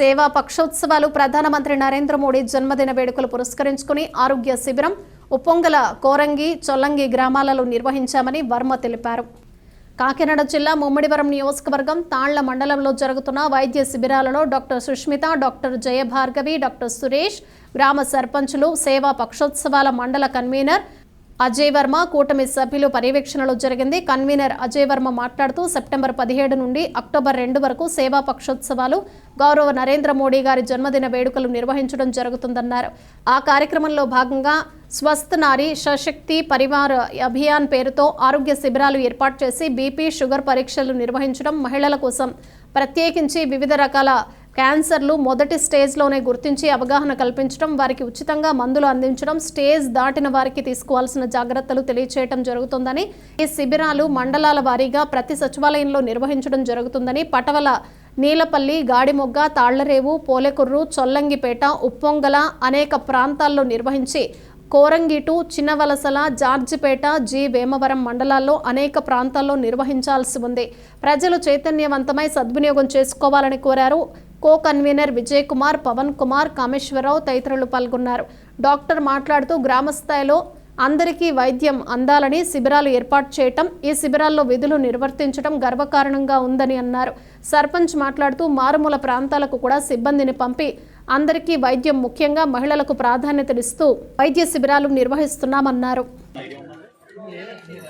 సేవా పక్షోత్సవాలు ప్రధానమంత్రి నరేంద్ర మోడీ జన్మదిన వేడుకలు పురస్కరించుకుని ఆరోగ్య శిబిరం ఉప్పొంగల కోరంగి చొల్లంగి గ్రామాలలో నిర్వహించామని వర్మ తెలిపారు. కాకినాడ జిల్లా ముమ్మడివరం నియోజకవర్గం తాళ్ళ మండలంలో జరుగుతున్న వైద్య శిబిరాలలో doctor Sushmita doctor Jayabhargavi doctor Suresh గ్రామ సర్పంచులు సేవా పక్షోత్సవాల మండల కన్వీనర్ అజయ్ వర్మ కూటమి సభ్యులు పర్యవేక్షణలో జరిగింది. కన్వీనర్ అజయ్ వర్మ మాట్లాడుతూ సెప్టెంబర్ పదిహేడు నుండి అక్టోబర్ రెండు వరకు సేవా పక్షోత్సవాలు గౌరవ నరేంద్ర మోడీ గారి జన్మదిన వేడుకలు నిర్వహించడం జరుగుతుందన్నారు. ఆ కార్యక్రమంలో భాగంగా స్వస్థ నారి సశక్తి పరివార్ అభియాన్ పేరుతో ఆరోగ్య శిబిరాలు ఏర్పాటు చేసి బీపీ షుగర్ పరీక్షలు నిర్వహించడం మహిళల కోసం ప్రత్యేకించి వివిధ రకాల క్యాన్సర్లు మొదటి స్టేజ్లోనే గుర్తించి అవగాహన కల్పించడం వారికి ఉచితంగా మందులు అందించడం స్టేజ్ దాటిన వారికి తీసుకోవాల్సిన జాగ్రత్తలు తెలియచేయడం జరుగుతుందని ఈ శిబిరాలు మండలాల వారీగా ప్రతి సచివాలయంలో నిర్వహించడం జరుగుతుందని పటవల నీలపల్లి గాడిమొగ్గ తాళ్ళరేవు పోలెకుర్రు చొల్లంగిపేట ఉప్పొంగల అనేక ప్రాంతాల్లో నిర్వహించి కోరంగిటు చిన్నవలసల జార్జిపేట జి. వేమవరం మండలాల్లో అనేక ప్రాంతాల్లో నిర్వహించాల్సి ఉంది. ప్రజలు చైతన్యవంతమై సద్వినియోగం చేసుకోవాలని కోరారు. కో కన్వీనర్ విజయ్ కుమార్ పవన్ కుమార్ కామేశ్వరరావు తదితరులు పాల్గొన్నారు. డాక్టర్ మాట్లాడుతూ గ్రామ స్థాయిలో అందరికీ వైద్యం అందాలని శిబిరాలు ఏర్పాటు చేయటం ఈ శిబిరాల్లో విధులు నిర్వర్తించడం గర్వకారణంగా ఉందని అన్నారు. సర్పంచ్ మాట్లాడుతూ మారుమూల ప్రాంతాలకు కూడా సిబ్బందిని పంపి అందరికీ వైద్యం ముఖ్యంగా మహిళలకు ప్రాధాన్యతనిస్తూ వైద్య శిబిరాలు నిర్వహిస్తున్నామన్నారు.